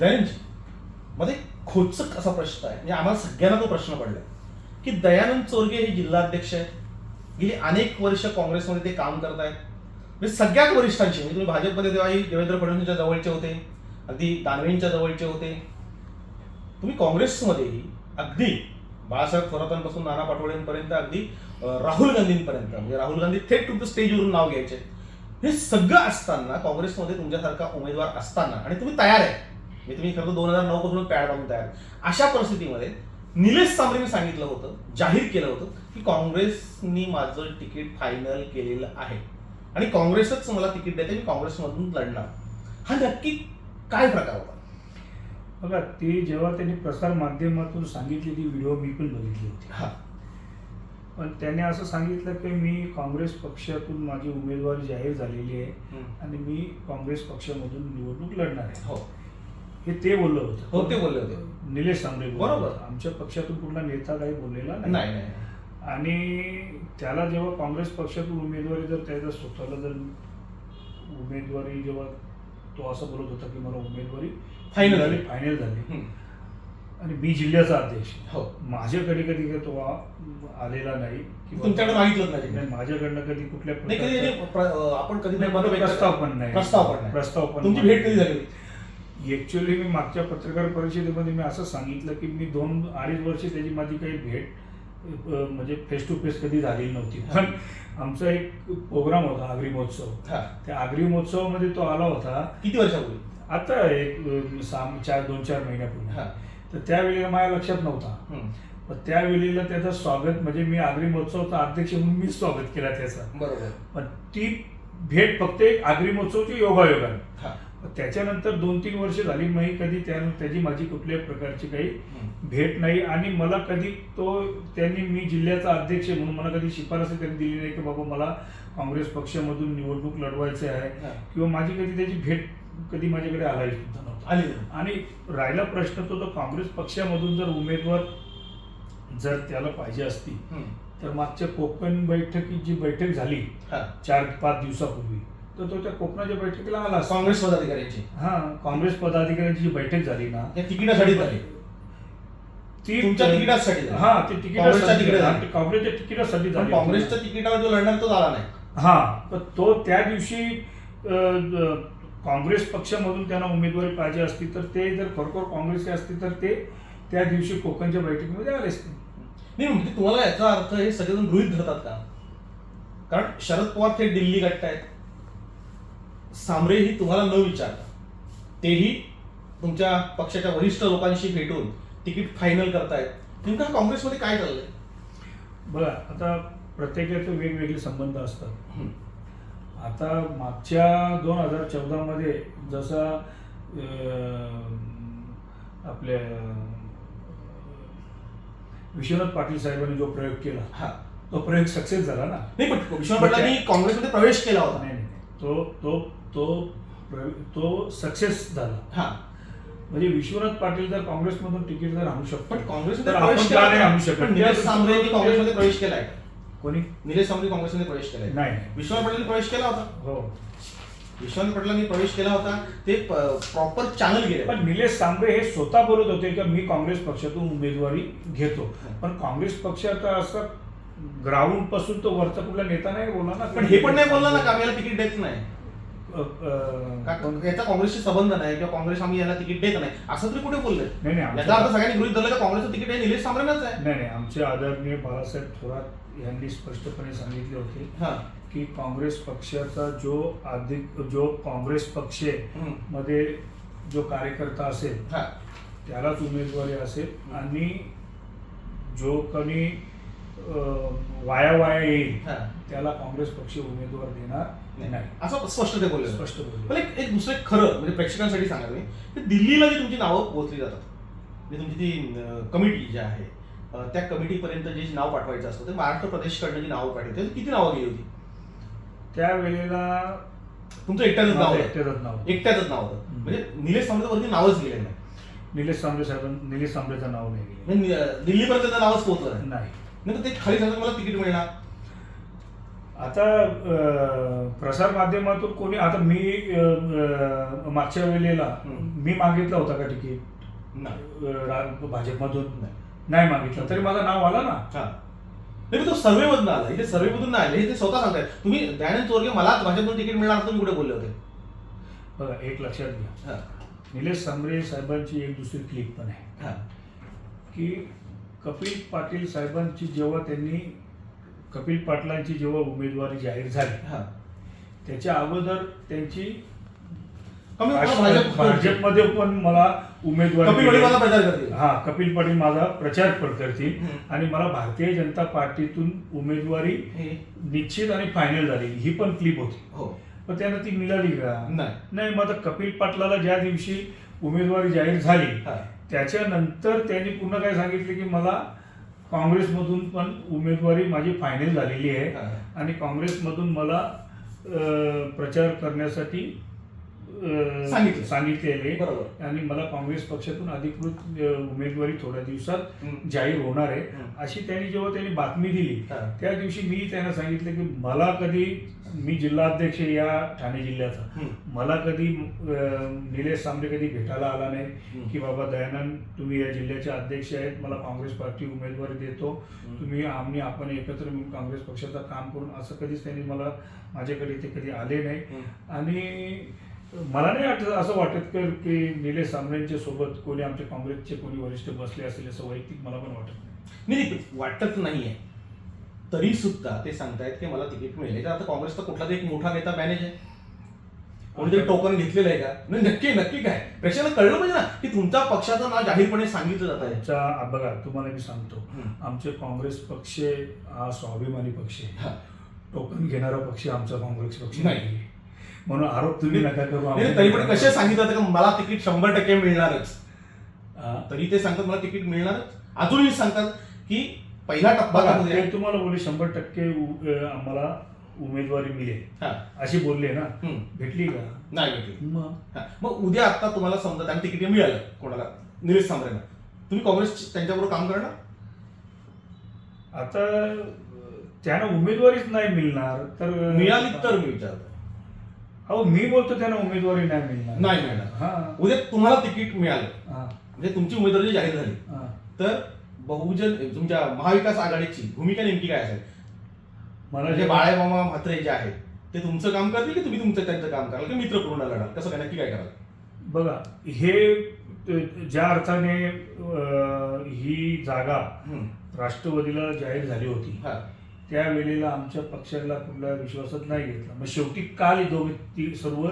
दयानंदजी मध्ये खोचक असा प्रश्न आहे. म्हणजे आम्हाला सगळ्यांना तो प्रश्न पडलाय की दयानंद चोरगे हे जिल्हाध्यक्ष आहेत. गेली अनेक वर्ष काँग्रेसमध्ये ते काम करत आहेत म्हणजे सगळ्यात वरिष्ठांशी म्हणजे तुम्ही भाजपमध्ये तेव्हाही देवेंद्र फडणवीसच्या जवळचे होते. अगदी दानवेंच्या जवळचे होते. तुम्ही काँग्रेसमध्येही अगदी बाळासाहेब थोरातांपासून नाना पाटोळेंपर्यंत अगदी राहुल गांधींपर्यंत म्हणजे राहुल गांधी थेट तुमचं स्टेजवरून नाव घ्यायचे. हे सगळं असताना काँग्रेसमध्ये तुमच्यासारखा उमेदवार असताना आणि तुम्ही तयार आहे. म्हणजे तुम्ही खरं दोन हजार नऊ पासून पॅड तयार. अशा परिस्थितीमध्ये निलेश सांबरेने सांगितलं होतं जाहीर केलं होतं की काँग्रेसनी माझं तिकीट फायनल केलेलं आहे. आणि काँग्रेसच मला तिकीट देते मी काँग्रेसमधून लढणार. हा नक्की काय प्रकार होता? बघा ते जेव्हा त्यांनी प्रसार माध्यमातून सांगितली ती व्हिडिओ मी पण बघितली होती. हा. पण त्याने असं सांगितलं की मी काँग्रेस पक्षातून माझी उमेदवारी जाहीर झालेली आहे. आणि मी काँग्रेस पक्षामधून निवडणूक लढणार आहे. हो. हे ते बोललं होतं हो, ते बोलले होते. निलेश सांबरे बोलले बरोबर. होते. आमच्या पक्षातून कुठला नेता काही बोललेला नाही नाही नाही आणि त्याला जेव्हा काँग्रेस पक्षातून उमेदवारी जर त्याच्या स्वतःला जर उमेदवारी जेव्हा तो असं बोलत होता की मला उमेदवारी Final झाली झाली. फायनल झाली हम्म. आणि मी जिल्ह्याचा अध्यक्ष हो माझ्याकडे कधी काही तो आ- आलेला नाही किंवा- तुमच्याकडे मागितलं नाही नाही, माझ्याकडनं कधी कुठल्या नाही कधी प्रकारचा- प्र- आपण कधी नाही, प्रस्ताव पण नाही प्रस्ताव पण नाही प्रस्ताव पण तुमची. भेट कधी झाली ऍक्च्युअली मी मागच्या पत्रकार परिषदेमध्ये मी असं सांगितलं की मी दोन अडीच वर्ष त्याची माझी काही भेट म्हणजे फेस टू फेस कधी झालेली नव्हती. पण आमचा एक प्रोग्राम होता आगरी महोत्सव. हा. त्या आगरी महोत्सवामध्ये तो आला होता. किती वर्षापूर्वी? आता एक सहा चार दोन चार महिन्यापूर्वी. हा. तर त्यावेळेला माझ्या लक्षात नव्हता. पण त्यावेळेला त्याचं स्वागत म्हणजे मी आगरी महोत्सवचा अध्यक्ष म्हणून मी स्वागत केला त्याचा. बरोबर. पण ती भेट फक्त एक आगरी महोत्सवची योगायोगाने. त्याच्यानंतर दोन तीन वर्ष झाली मी कधी त्या त्याची माझी कुठल्याही प्रकारची काही. भेट नाही आणि मला कधी तो त्यांनी मी जिल्ह्याचा अध्यक्ष आहे म्हणून मला कधी शिफारस त्यांनी दिली नाही की बाबा मला काँग्रेस पक्षामधून निवडणूक लढवायचे आहे. किंवा माझी कधी त्याची भेट कधी माझ्याकडे आलाही सुद्धा नव्हता आणि राहिला प्रश्न तो तो काँग्रेस पक्षामधून जर उमेदवार जर त्याला पाहिजे असती. तर मागच्या कोकण बैठकीत जी बैठक झाली चार पाच दिवसापूर्वी तर तो त्या कोकणाच्या बैठकीला आला. काँग्रेस पदाधिकाऱ्यांची हा काँग्रेस पदाधिकाऱ्यांची जी बैठक झाली ना या तिकिटासाठी झाली ती तुमच्या तिकिटासाठी झाली. हा ते काँग्रेसच्या तिकिटासाठी तिकिटासाठी. झाली. काँग्रेसच्या तिकिटासाठी पण झाली काँग्रेसच्या तिकिटावर जो लढणार तो झाला नाही हा पण तो त्या दिवशी अ, अ, काँग्रेस पक्षामधून त्यांना उमेदवारी पाहिजे असती तर ते जर खरोखर काँग्रेसचे असते तर ते त्या दिवशी कोकणच्या बैठकीमध्ये आले असते नाही म्हणजे तुम्हाला याचा अर्थ हे सगळेजण गृहित धरतात का कारण शरद पवार थेट दिल्ली गाठतायत सांबरे ही तुम्हाला न विचारता तेही तुमच्या पक्षाच्या वरिष्ठ लोकांशी भेटून तिकीट फायनल करतायत. नेमकं काँग्रेसमध्ये काय चाललंय? बघा आता प्रत्येकाचे वेगवेगळे संबंध असतात. आता मागच्या दोन हजार चौदामध्ये जसा आपल्या विश्वनाथ पाटील साहेबांनी जो प्रयोग केला हा. तो प्रयोग सक्सेस झाला ना? नाही पण विश्वनाथ पाटलांनी काँग्रेसमध्ये प्रवेश केला होता. नाही नाही. तो तो तो तो सक्सेस झाला. हा. म्हणजे विश्वनाथ पाटील जर काँग्रेसमधून तिकीट जर आणू शकतो? पण काँग्रेसमध्ये काँग्रेसमध्ये प्रवेश केलाय कोणी? निलेश सांबरे काँग्रेसमध्ये प्रवेश केलाय. नाही. विश्वनाथ पाटलांनी प्रवेश केला होता. हो. विश्वनाथ पाटलांनी प्रवेश केला होता. ते प्रॉपर चॅनल गेले. पण निलेश सांबरे हे स्वतः बोलत होते की मी काँग्रेस पक्षातून उमेदवारी घेतो. पण काँग्रेस पक्षाचा असं ग्राउंडपासून तो वरचा कुठला नेता नाही बोला ना? पण हे पण नाही बोलला ना का? तिकीट देत नाही. का- याचा काँग्रेसशी संबंध नाही किंवा काँग्रेस आम्ही याला तिकीट देत नाही. असं तरी कुठे बोलले? नाही नाही याचा अर्थ आमच्या- सगळ्यांनी गृहित धरलं का काँग्रेसचं तिकीट हे निलेश सांबरेनच आहे. नाही नाही आमचे आदरणीय बाळासाहेब थोरात यांनी स्पष्टपणे सांगितले होते हा. की काँग्रेस पक्षाचा जो अधिक जो काँग्रेस पक्ष हम्म. मध्ये जो कार्यकर्ता असेल हा. त्यालाच उमेदवारी असेल आणि जो अ, वाया वाया येईल हा. त्याला काँग्रेस पक्ष उमेदवार देणार नाही. असं स्पष्ट ते बोलले स्पष्ट बोलले. एक दुसरं खरं म्हणजे प्रेक्षकांसाठी सांगा मी की दिल्लीला जी तुमची नावं पोहोचली जातात म्हणजे तुमची ती कमिटी जी आहे त्या कमिटीपर्यंत जे नाव पाठवायचं असतं ते महाराष्ट्र प्रदेशकडनं जी नावं पाठवते ती किती नावं गेली होती? त्यावेळेला तुमचं एकट्याच नाव. एकट्याचंच नाव एकट्याच नाव होतं. म्हणजे निलेश वरती नावच गेलेलं नाही. निलेश सांबरे साहेबां निलेश सांबरेचं नाव नाही गेलं. म्हणजे दिल्लीपर्यंत नावच पोहोचलं नाही. नाही. तर ते खाली सांगतात मला तिकीट मिळणार. आता प्रसार माध्यमातून कोणी आता मी मागच्या वेळेला. मी मागितलं होता का तिकीट? नाही. भाजपमधून नाही. मागितलं. तरी माझं नाव आलं ना. नाही तो सर्वे मधून आला. इथे सर्वे मधून नाही आले. हे ते स्वतः सांगतायत तुम्ही दयानंद चोरगे मलाच भाजपमधून तिकीट मिळणार असं तुम्ही कुठे बोलले होते? बघा एक लक्षात घ्या. निलेश सांबरे साहेबांची एक दुसरी क्लिप पण आहे. की कपिल पाटील साहेबांची जेव्हा त्यांनी कपिल पाटलांची जेव्हा उमेदवारी जाहीर झाली हा. त्याच्या अगोदर त्यांची भाजपमध्ये पण मला उमेदवारी हा कपिल पाटील माझा प्रचार पण करतील. आणि मला भारतीय जनता पार्टीतून उमेदवारी हे. निश्चित आणि फायनल झाली. ही पण क्लिप होती. हो. पण त्यांना ती मिळाली का? नाही. नाही मग आता कपिल पाटलाला ज्या दिवशी उमेदवारी जाहीर झाली हा. त्याच्यानंतर त्यांनी पुन्हा काय सांगितलं की मला काँग्रेसमधून पण उमेदवारी माझी फायनल झालेली आहे. आणि काँग्रेसमधून मला प्रचार करण्यासाठी सांगितलं. सांगितलेले बरोबर आणि मला काँग्रेस पक्षातून अधिकृत उमेदवारी थोड्या दिवसात. जाहीर होणार आहे. अशी त्यांनी जेव्हा त्यांनी बातमी दिली. त्या दिवशी मी त्यांना सांगितलं की मला कधी मी जिल्हाध्यक्ष आहे या ठाणे जिल्ह्याचा. मला कधी निलेश सांबरे कधी भेटायला आला नाही. की बाबा दयानंद तुम्ही या जिल्ह्याचे अध्यक्ष आहेत मला काँग्रेस पार्टी उमेदवारी देतो. तुम्ही आम्ही आपण एकत्र मिळून काँग्रेस पक्षाचं काम करून असं कधीच त्यांनी मला माझ्याकडे ते कधी आले नाही. आणि मला नाही वाटत असं वाटत कर की निलेश सांबरेंच्या सोबत कोणी आमच्या काँग्रेसचे कोणी वरिष्ठ बसले असेल असं वैयक्तिक मला पण वाटत नाही. नाही नाही, वाटत नाहीये. तरी सुद्धा ते सांगतायत की मला तिकीट मिळेल तर आता काँग्रेसचा कुठला तरी एक मोठा नेता मॅनेज आहे. कोणीतरी टोकन घेतलेलं आहे का? नाही नक्की नक्की काय? प्रेक्षकांना कळलं पाहिजे ना की तुमच्या पक्षाचं नाव जाहीरपणे सांगितलं जात आहे. आमचा बघा तुम्हाला मी सांगतो. आमचे काँग्रेस पक्ष हा स्वाभिमानी पक्ष आहे. हा. टोकन घेणारा पक्ष आमचा काँग्रेस पक्ष नाही. नाही म्हणून आरोप तुम्ही नका करू तरी पण कसे सांगितलं का मला तिकीट शंभर टक्के मिळणारच. तरी ते सांगतात मला तिकीट मिळणारच. अजूनही सांगतात की पहिला टप्पा तुम्हाला बोलले शंभर टक्के आम्हाला उमेदवारी मिळेल. हा. अशी बोलले ना. भेटली का? नाही भेटली. मग. मग उद्या आता तुम्हाला समजा त्यांना तिकीट मिळालं कोणाला? निलेश सांबरेंना तुम्ही काँग्रेस त्यांच्याबरोबर काम करणार? आता त्यांना उमेदवारीच नाही मिळणार तर मिळाली तर मी विचारतो. अहो मी बोलतो त्यांना उमेदवारी नाही मिळणार. नाही मिळणार. हा. उद्या तुम्हाला तिकीट मिळालं. हा. म्हणजे तुमची उमेदवारी जाहीर झाली. हा. तर बहुजन तुमच्या महाविकास आघाडीची भूमिका नेमकी काय असेल? मला म्हणजे जे बाळामामा म्हात्रे जे आहेत ते तुमचं काम करतील की तुम्ही तुमचं त्यांचं काम कराल की मित्र पूर्ण लढाल? कसं काय नक्की काय कराल? बघा हे ज्या अर्थाने अ, ही जागा हम्म. राष्ट्रवादीला जाहीर झाली होती हा. त्यावेळेला आमच्या पक्षाला कुठल्या विश्वासात नाही घेतला मग शेवटी काल दोघे ती सर्व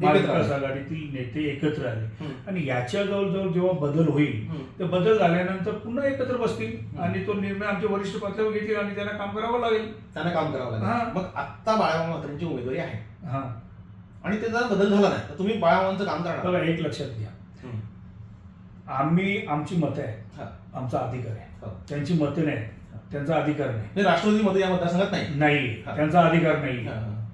महाविकास आघाडीतील नेते एकत्र आले. आणि याच्या जवळजवळ जेव्हा बदल होईल हम्म. ते बदल झाल्यानंतर पुन्हा एकत्र बसतील. आणि तो निर्णय आमच्या वरिष्ठ पातळीवर घेतील आणि त्यांना काम करावं लागेल त्यांना काम करावं. लागेल मग आत्ता बाळामामा म्हात्रेंची उमेदवारी आहे हा आणि ते जर बदल झाला नाही तर तुम्ही बाळामामांचं काम करणार बघा एक लक्षात घ्या. आम्ही आमची मतं आहेत हा. आमचा अधिकार आहे हो. त्यांची मतं नाही त्यांचा अधिकार नाही. हे राष्ट्रवादी मध्ये या मतदारसंघात नाही. नाही. हा. त्यांचा अधिकार नाही. हा, हा.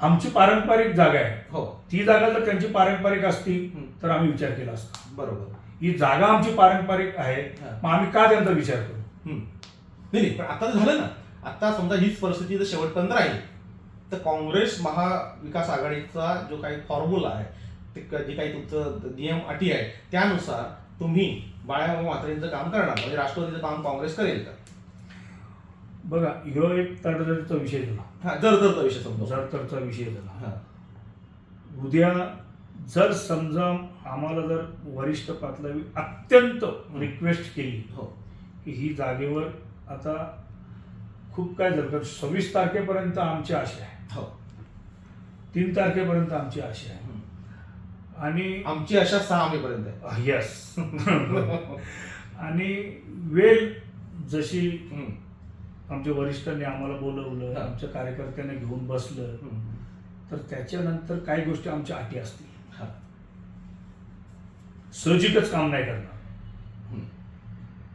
आमची पारंपरिक जागा आहे. हो. ती जागा जर त्यांची पारंपरिक असती. तर आम्ही विचार केला असता. बरोबर. ही जागा आमची पारंपरिक आहे. हा. मग आम्ही का त्यांचा विचार करू? हम्म. नाही नाही पण आता तर झालं ना. आता समजा हीच परिस्थिती जर शेवटपर्यंत राहील. तर काँग्रेस महाविकास आघाडीचा जो काही फॉर्म्युला आहे ते क- जे काही तुमचं नियम अटी आहे त्यानुसार तुम्ही बाळामामा म्हात्रेंचं काम करणार. म्हणजे राष्ट्रवादीचं काम काँग्रेस करेल का? बघा ह्यो एक तडजडीचा विषय झाला. हा जर तर विषय समजा. तरचा विषय झाला. हा. उद्या जर समजा आम्हाला जर वरिष्ठ पातळी अत्यंत रिक्वेस्ट केली हो. की ही जागेवर आता खूप काय झालं तर सव्वीस तारखेपर्यंत आमची आशा आहे. हो. तीन तारखेपर्यंत आमची आशा आहे. आणि आमची अशा सहा मेपर्यंत आहे. यस आणि वेळ जशी हम्म. आमच्या वरिष्ठांनी आम्हाला बोलवलं हा. आमच्या कार्यकर्त्यांना घेऊन बसलं. तर त्याच्यानंतर काही गोष्टी आमच्या अटी असतील हा. सहजिकच काम नाही करणार हम्म.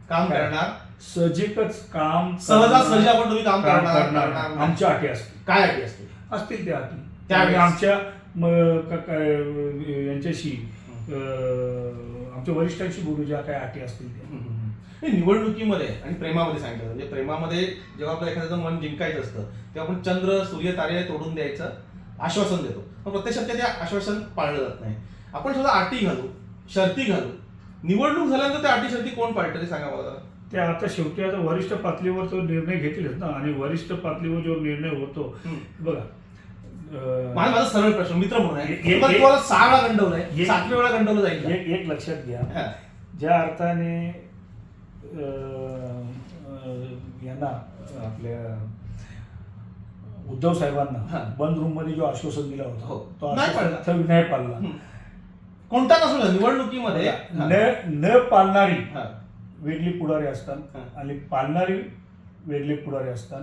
काम काय? करणार सहजिकच काम सहजासहजी आपण तुम्ही काम काम करणार. आमच्या अटी असतील काय अटी असते असतील त्या अटी. त्यामुळे आमच्या यांच्याशी आमच्या वरिष्ठांशी बोलू ज्या काही अटी असतील त्या निवडणुकीमध्ये आणि प्रेमामध्ये सांगितलं म्हणजे प्रेमामध्ये जेव्हा आपलं एखाद्याचं मन जिंकायचं असतं तेव्हा आपण चंद्र सूर्य तारे तोडून द्यायचं आश्वासन देतो पण प्रत्यक्षात ते आश्वासन पाळलं जात नाही आपण सुद्धा अटी घालू शर्ती घालू निवडणूक झाल्यानंतर त्या अटी शर्ती कोण पाळतं ते सांगा मला. ते आता शेवटी आता वरिष्ठ पातळीवर तो निर्णय घेतीलच ना आणि वरिष्ठ पातळीवर जो निर्णय होतो. बघा माझा सरळ प्रश्न मित्र म्हणून सहा वेळा गंडवलंय सातव्या वेळा गंडवलं जाईल? एक लक्षात घ्या. ज्या अर्थाने यांना आपल्या उद्धव. साहेबांना बंद रूममध्ये जो आश्वासन दिला होता हो. तो नाही आश्वासन नाही पाळला. कोणता नसून निवडणुकीमध्ये. न न पाळणारी. वेगळी पुढारी असतात. आणि पाळणारी वेगळी पुढारी असतात.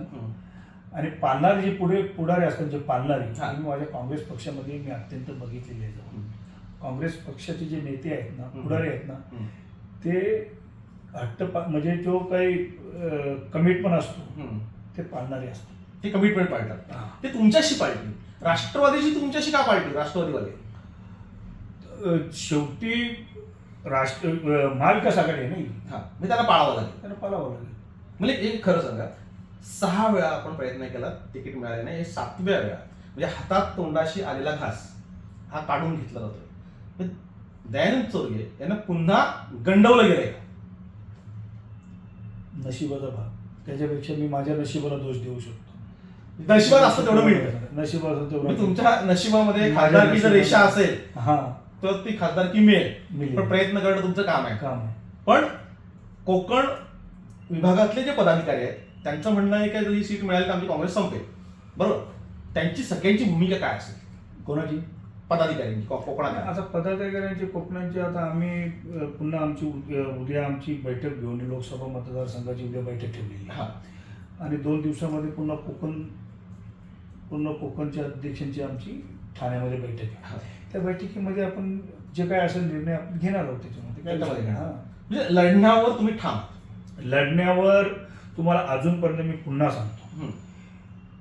आणि पाळणारी जे पुढे पुढारी असतात जे पाळणारी. ही माझ्या काँग्रेस पक्षामध्ये मी अत्यंत बघितलेली आहे. काँग्रेस पक्षाचे जे नेते आहेत ना. पुढारी आहेत ना. ते हट्ट पा- म्हणजे जो काही कमिटमेंट असतो. ते पाळणारे असतात. ते कमिटमेंट पाळतात. ते तुमच्याशी पाळली राष्ट्रवादीची तुमच्याशी का पाळली राष्ट्रवादीवाले? शेवटी राष्ट्र महाविकास आघाडी नाही हा. म्हणजे त्याला पाळावं लागेल. त्यांना पाळावं लागेल. म्हणजे एक खरं सांगा सहा वेळा आपण प्रयत्न केला तिकीट मिळाले नाही हे सातव्या वेळा. म्हणजे हातात तोंडाशी आलेला घास हा काढून घेतला जातोय. दयानंद चोरगे यांना पुन्हा गंडवलं गेलंय का? नशिबाचा भाग. त्याच्यापेक्षा मी माझ्या नशिबाला दोष देऊ शकतो. नशिबात असतं तेवढं मिळतं. नशिबात असतं तेवढं म्हणजे तुमच्या नशिबामध्ये खासदारकी जर रेषा असेल हा. तर ती खासदारकी मिळेल. मिळेल. पण प्रयत्न करणं तुमचं काम आहे. काम आहे. पण कोकण विभागातले जे पदाधिकारी आहेत त्यांचं म्हणणं आहे की जर ही सीट मिळाली तर आमची काँग्रेस संपेल. बरोबर? त्यांची सगळ्यांची भूमिका काय असेल? कोणाची? पदाधिकाऱ्यांची को- कोकणात आता पदाधिकाऱ्यांची कोकणांची आता आम्ही पुन्हा आमची उद्या आमची बैठक घेऊन लोकसभा मतदारसंघाची उद्या बैठक ठेवलेली. हा आणि दोन दिवसामध्ये पुन्हा कोकण पूर्ण कोकणच्या अध्यक्षांची आमची ठाण्यामध्ये बैठक आहे. त्या बैठकीमध्ये आपण जे काय असेल निर्णय आपण घेणार आहोत त्याच्यामध्ये काय. म्हणजे लढण्यावर तुम्ही ठाम. लढण्यावर तुम्हाला अजूनपर्यंत मी पुन्हा सांगतो.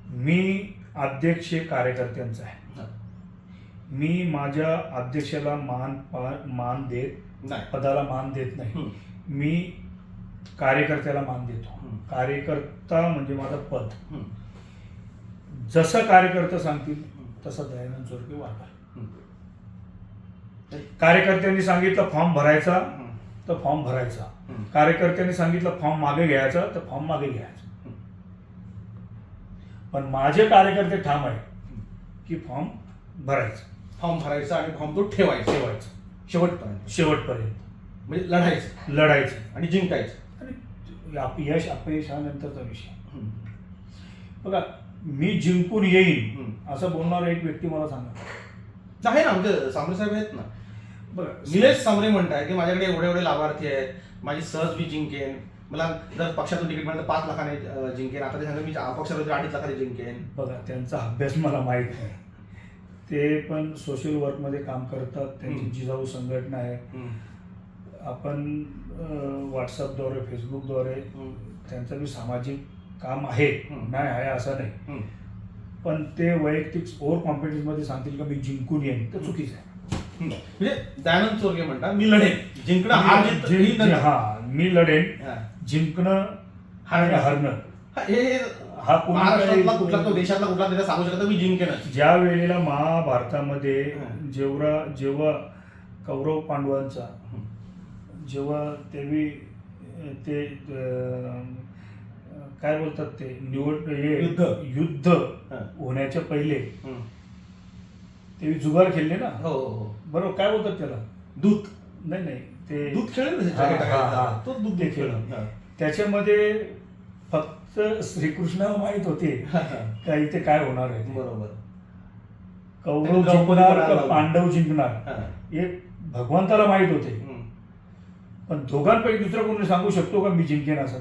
मी अध्यक्ष कार्यकर्त्यांचा आहे. मी माझ्या अध्यक्षाला मान मान देत नाही पदाला मान देत नाही. मी कार्यकर्त्याला मान देतो. कार्यकर्ता म्हणजे माझं पद. जसं कार्यकर्ता सांगतील तसं दयानंद चोरके हम्म. कार्यकर्त्यांनी सांगितलं फॉर्म भरायचा. तर फॉर्म भरायचा. कार्यकर्त्यांनी सांगितलं फॉर्म मागे घ्यायचा तर फॉर्म मागे घ्यायचा. पण माझे कार्यकर्ते ठाम आहे की फॉर्म भरायचा फॉर्म भरायचा आणि फॉर्म तो ठेवायचा. ठेवायचा. शेवटपर्यंत. शेवटपर्यंत. म्हणजे लढायचं. लढायचं. आणि जिंकायचं. आणि आप- यश अपयश हा नंतरचा विषय. हम्म. बघा मी जिंकून येईन हम्म. असं बोलणारा एक व्यक्ती मला सांगा. आहे ना आमचे सांबरे साहेब आहेत ना. बघा निलेश सांबरे म्हणताय की माझ्याकडे एवढे एवढे लाभार्थी आहेत. माझी सहज मी जिंकेन. मला जर पक्षातून तिकीट मिळालं तर पाच लाखाने अं, जिंकेन. आता ते सांगा मी अपक्षात होते अडीच लाखाने जिंकेन. बघा त्यांचा अभ्यास मला माहीत नाही. ते पण सोशल वर्कमध्ये काम करतात त्यांची. जिजाऊ संघटना आहे. आपण व्हॉट्सअपद्वारे फेसबुकद्वारे. त्यांचं बी सामाजिक काम आहे. नाही आहे असं नाही. पण ते वैयक्तिक ओव्हर कॉन्फिडन्समध्ये सांगतील का मी जिंकून येईन तर चुकीचं आहे. म्हणजे दयानंद चोरगे म्हणतात मी लढेन जिंकणं हा मी लढेन. जिंकणं हारणं. हरणं हा, हे महाराष्ट्रातला कुठला तो देशातला कुठला नेता सांगू शकतो मी जिंकेनच ज्या वेळेला महाभारतामध्ये. जेवढा जेव्हा कौरव पांडवांचा जेव्हा तेवी ते काय बोलतात ते निवड हे युद्ध. युद्ध. होण्याच्या पहिले. ते जुगार खेळले ना हो हो हो बरोबर काय बोलतात त्याला दूध नाही नाही ते दूध. हा. तो दूध खेळ खेळ. त्याच्यामध्ये फक्त श्रीकृष्णाला माहीत होते का इथे काय होणार आहे. बरोबर. कौरव जिंकणार का. पांडव जिंकणार? हा. भगवंताला माहीत होते. पण दोघांपैकी दुसरा कोणी सांगू शकतो का? मी जिंकेन असं?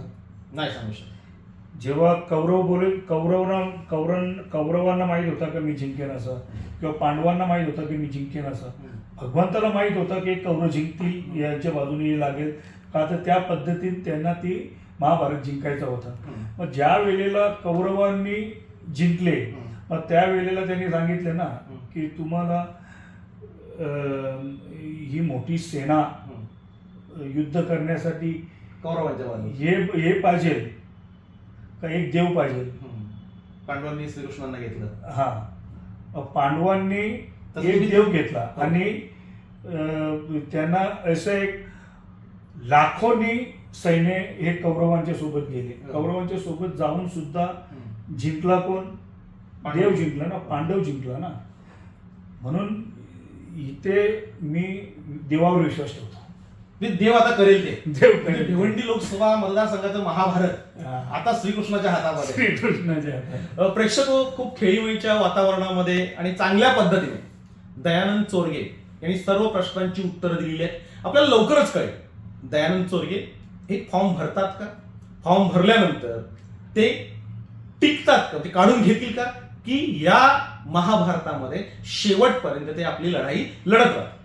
नाही सांगू शकत. जेव्हा कौरव बोले कौरवना कौरव कौरवांना माहीत होता का मी जिंकेन असं? किंवा पांडवांना माहीत होतं की मी जिंकेन असं? भगवंताला माहीत होतं की कौरव जिंकतील यांच्या बाजूने लागेल. का तर त्या पद्धतीत त्यांना ती महाभारत जिंकायचं होतं. मग ज्या वेळेला कौरवांनी जिंकले मग त्या वेळेला त्यांनी सांगितले ना की तुम्हाला ही मोठी सेना युद्ध करण्यासाठी हे हे पाहिजे का एक देव पाहिजे. पांडवांनी श्रीकृष्णांना घेतलं. हा. पांडवांनी एक देव घेतला हो. आणि त्यांना असं एक लाखोनी सैन्य हे कौरवांच्या सोबत गेले हो. कौरवांच्या सोबत जाऊन सुद्धा. जिंकला कोण पांडव. देव जिंकला ना पांडव जिंकला ना म्हणून इथे मी देवावर विश्वास ठेवतो देव आता करेल ते देव म्हणजे करेल. भिवंडी लोकसभा मतदारसंघाचं महाभारत. आता श्रीकृष्णाच्या हातामध्ये श्रीकृष्णाच्या प्रेक्षक हो, खूप खेळीमेळीच्या वातावरणामध्ये आणि चांगल्या पद्धतीने दयानंद चोरगे यांनी सर्व प्रश्नांची उत्तरं दिलेली आहेत आपल्याला लवकरच कळेल दयानंद चोरगे हे फॉर्म भरतात का? फॉर्म भरल्यानंतर ते टिकतात का? ते काढून घेतील का? की या महाभारतामध्ये शेवटपर्यंत ते आपली लढाई लढत राहतात